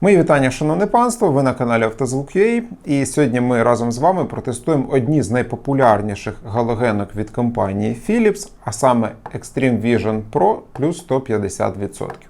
Мої вітання, шановне панство. Ви на каналі Автозвук.ua і сьогодні ми разом з вами протестуємо одні з найпопулярніших галогенок від компанії Philips, а саме Extreme Vision Pro плюс 150%.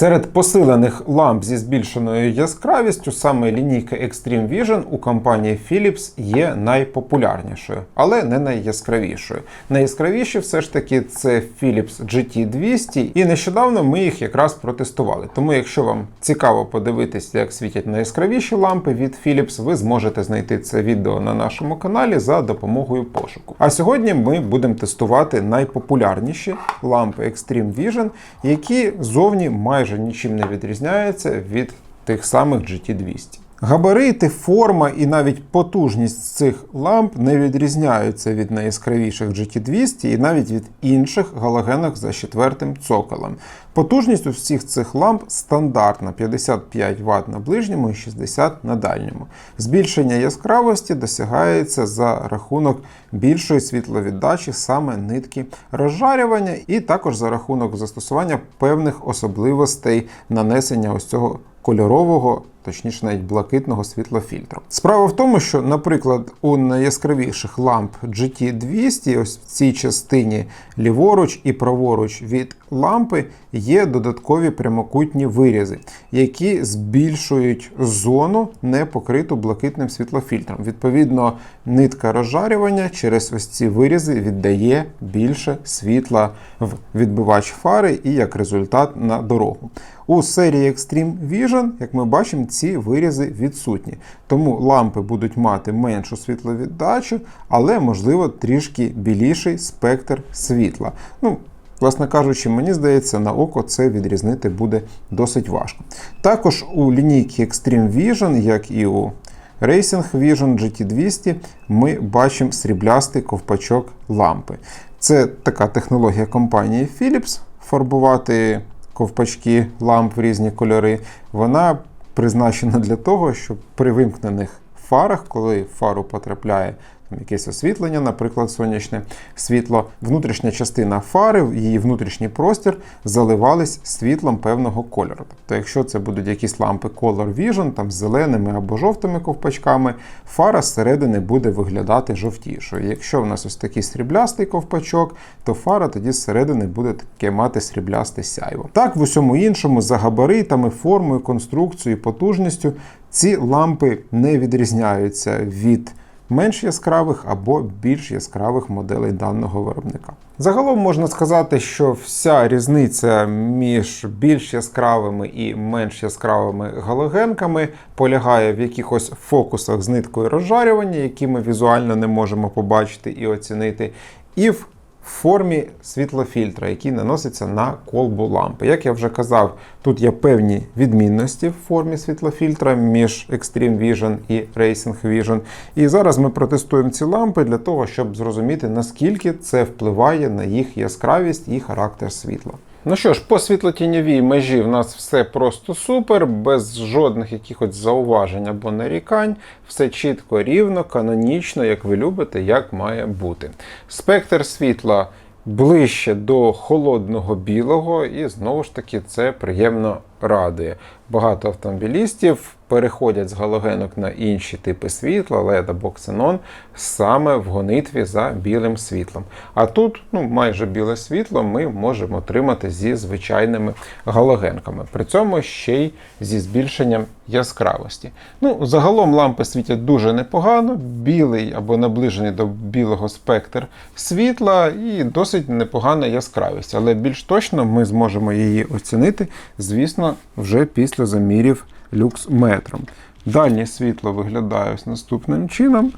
Серед посилених ламп зі збільшеною яскравістю саме лінійка Extreme Vision у компанії Philips є найпопулярнішою, але не найяскравішою. Найяскравіші все ж таки це Philips GT200, і нещодавно ми їх якраз протестували. Тому, якщо вам цікаво подивитися, як світять найяскравіші лампи від Philips, ви зможете знайти це відео на нашому каналі за допомогою пошуку. А сьогодні ми будемо тестувати найпопулярніші лампи Extreme Vision, які зовні майже нічим не відрізняється від тих самих GT200. Габарити, форма і навіть потужність цих ламп не відрізняються від найяскравіших GT200 і навіть від інших галогенок за четвертим цоколем. Потужність у всіх цих ламп стандартна 55 Вт на ближньому і 60 на дальньому. Збільшення яскравості досягається за рахунок більшої світловіддачі саме нитки розжарювання, і також за рахунок застосування певних особливостей нанесення ось цього кольорового, точніше навіть блакитного світлофільтру. Справа в тому, що, наприклад, у найяскравіших ламп GT200, ось в цій частині ліворуч і праворуч від лампи є додаткові прямокутні вирізи, які збільшують зону, не покриту блакитним світлофільтром. Відповідно, нитка розжарювання через ось ці вирізи віддає більше світла в відбивач фари і як результат на дорогу. У серії Extreme Vision, як ми бачимо, ці вирізи відсутні. Тому лампи будуть мати меншу світловіддачу, але, можливо, трішки біліший спектр світла. Ну, Власне кажучи, мені здається, на око це відрізнити буде досить важко. Також у лінійці Extreme Vision, як і у Racing Vision GT200, ми бачимо сріблястий ковпачок лампи. Це така технологія компанії Philips фарбувати ковпачки ламп в різні кольори. Вона призначена для того, щоб при вимкнених фарах, коли фару потрапляє якесь освітлення, наприклад, сонячне світло, внутрішня частина фари, її внутрішній простір заливались світлом певного кольору. Тобто, якщо це будуть якісь лампи Color Vision, там з зеленими або жовтими ковпачками, фара зсередини буде виглядати жовтішою. Якщо в нас ось такий сріблястий ковпачок, то фара тоді зсередини буде таке мати сріблясте сяйво. Так, в усьому іншому, за габаритами, формою, конструкцією, потужністю, ці лампи не відрізняються від менш яскравих або більш яскравих моделей даного виробника. Загалом можна сказати, що вся різниця між більш яскравими і менш яскравими галогенками полягає в якихось фокусах з ниткою розжарювання, які ми візуально не можемо побачити і оцінити, і в формі світлофільтра, який наноситься на колбу лампи. Як я вже казав, тут є певні відмінності в формі світлофільтра між Extreme Vision і Racing Vision. І зараз ми протестуємо ці лампи для того, щоб зрозуміти, наскільки це впливає на їх яскравість і характер світла. Ну що ж, по світлотіньовій межі в нас все просто супер, без жодних якихось зауважень або нарікань. Все чітко, рівно, канонічно, як ви любите, як має бути. Спектр світла ближче до холодного білого, і знову ж таки це приємно радує. Багато автомобілістів переходять з галогенок на інші типи світла, LED або ксенон, саме в гонитві за білим світлом. А тут ну, майже біле світло ми можемо отримати зі звичайними галогенками. При цьому ще й зі збільшенням яскравості. Ну, Загалом лампи світять дуже непогано, білий або наближений до білого спектр світла і досить непогана яскравість. Але більш точно ми зможемо її оцінити, звісно, вже після замірів люксметром. Дальнє світло виглядає ось наступним чином.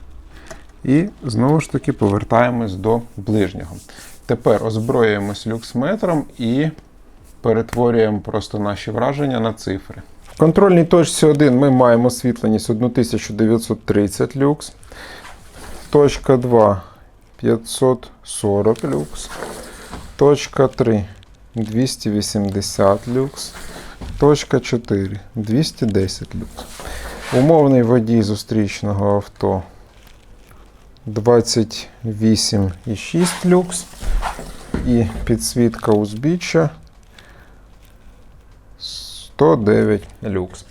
І знову ж таки повертаємось до ближнього. Тепер озброюємось люксметром і перетворюємо просто наші враження на цифри. В контрольній точці 1 ми маємо освітленість 1930 люкс. Точка 2 540 люкс. Точка 3 280 люкс. Точка 4 210 люкс. Умовний водій зустрічного авто 28,6 люкс. І підсвітка узбіччя 109 люкс.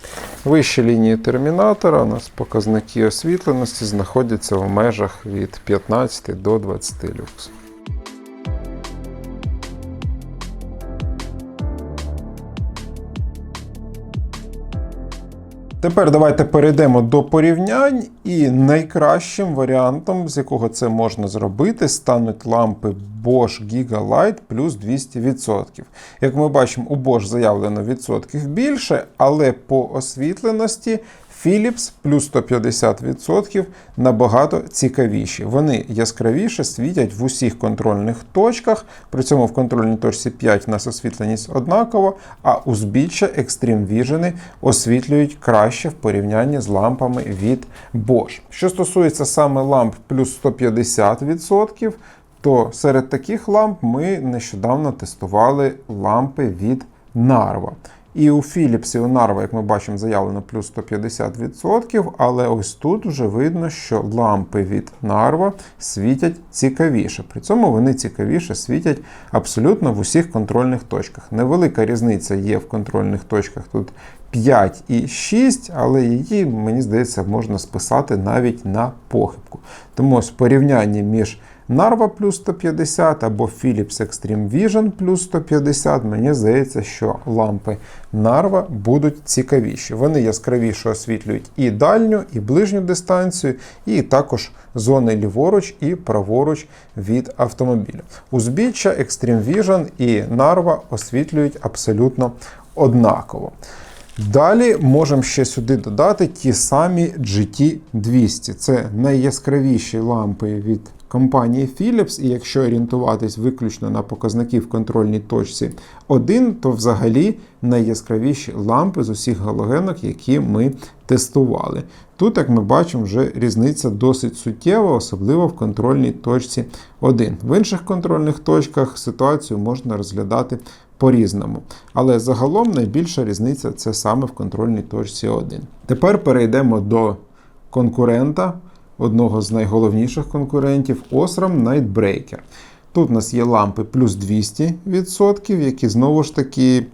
Вищі лінії термінатора у нас показники освітленості знаходяться в межах від 15 до 20 люкс. Тепер давайте перейдемо до порівнянь, і найкращим варіантом, з якого це можна зробити, стануть лампи Bosch Gigalight плюс 200%. Як ми бачимо, у Bosch заявлено відсотків більше, але по освітленості Philips плюс 150% набагато цікавіші. Вони яскравіше світять в усіх контрольних точках. При цьому в контрольній точці 5 у нас освітленість однакова, а узбіччя Extreme Vision освітлюють краще в порівнянні з лампами від Bosch. Що стосується саме ламп плюс 150%, то серед таких ламп ми нещодавно тестували лампи від Narva. І у Philips, і у Narva, як ми бачимо, заявлено плюс 150%, але ось тут вже видно, що лампи від Narva світять цікавіше. При цьому вони цікавіше світять абсолютно в усіх контрольних точках. Невелика різниця є в контрольних точках тут 5 і 6, але її, мені здається, можна списати навіть на похибку. Тому ось порівняння між Narva плюс 150 або Philips Extreme Vision плюс 150, мені здається, що лампи Narva будуть цікавіші. Вони яскравіше освітлюють і дальню, і ближню дистанцію, і також зони ліворуч і праворуч від автомобіля. Узбіччя Extreme Vision і Narva освітлюють абсолютно однаково. Далі можемо ще сюди додати ті самі GT200. Це найяскравіші лампи від компанії Philips, і якщо орієнтуватись виключно на показники в контрольній точці 1, то взагалі найяскравіші лампи з усіх галогенок, які ми тестували. Тут, як ми бачимо, вже різниця досить суттєва, особливо в контрольній точці 1. В інших контрольних точках ситуацію можна розглядати по-різному. Але загалом найбільша різниця це саме в контрольній точці 1. Тепер перейдемо до конкурента одного з найголовніших конкурентів Osram Nightbreaker. Тут у нас є лампи плюс 200%, які знову ж таки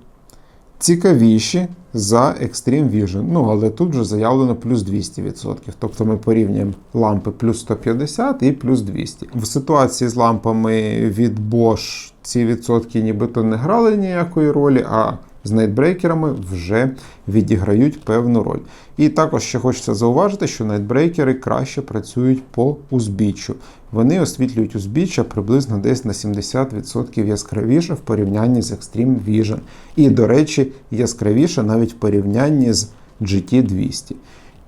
цікавіші за Extreme Vision. Ну, але тут вже заявлено плюс 200%. Тобто ми порівнюємо лампи плюс 150 і плюс 200. В ситуації з лампами від Bosch ці відсотки нібито не грали ніякої ролі, а з найтбрейкерами вже відіграють певну роль. І також ще хочеться зауважити, що найтбрейкери краще працюють по узбіччю. Вони освітлюють узбіччя приблизно десь на 70% яскравіше в порівнянні з Extreme Vision. І, до речі, яскравіше навіть в порівнянні з GT200.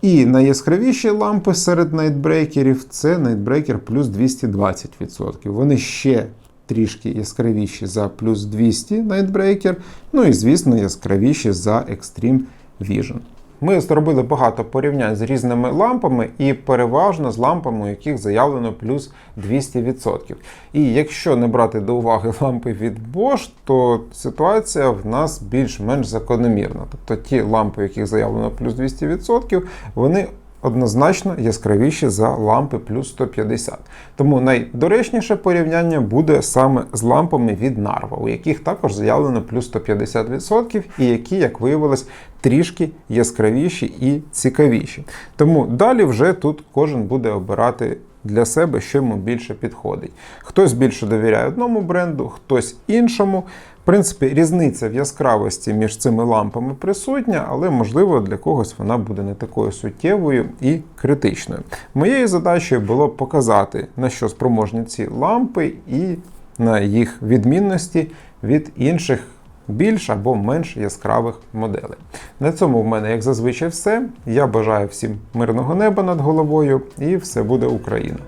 І найяскравіші лампи серед найтбрейкерів це найтбрейкер плюс 220%. Вони ще трішки яскравіші за плюс 200 Nightbreaker, ну і, звісно, яскравіші за Extreme Vision. Ми зробили багато порівнянь з різними лампами і переважно з лампами, у яких заявлено плюс 200%. І якщо не брати до уваги лампи від Bosch, то ситуація в нас більш-менш закономірна. Тобто ті лампи, у яких заявлено плюс 200%, вони однозначно яскравіші за лампи плюс 150. Тому найдоречніше порівняння буде саме з лампами від Narva, у яких також заявлено плюс 150%, і які, як виявилось, трішки яскравіші і цікавіші. Тому далі вже тут кожен буде обирати. Для себе що йому більше підходить. Хтось більше довіряє одному бренду, хтось іншому. В принципі, різниця в яскравості між цими лампами присутня, але, можливо, для когось вона буде не такою суттєвою і критичною. Моєю задачею було показати, на що спроможні ці лампи і на їх відмінності від інших. Більш або менш яскравих моделей. На цьому в мене, як зазвичай, все. Я бажаю всім мирного неба над головою, і все буде Україна!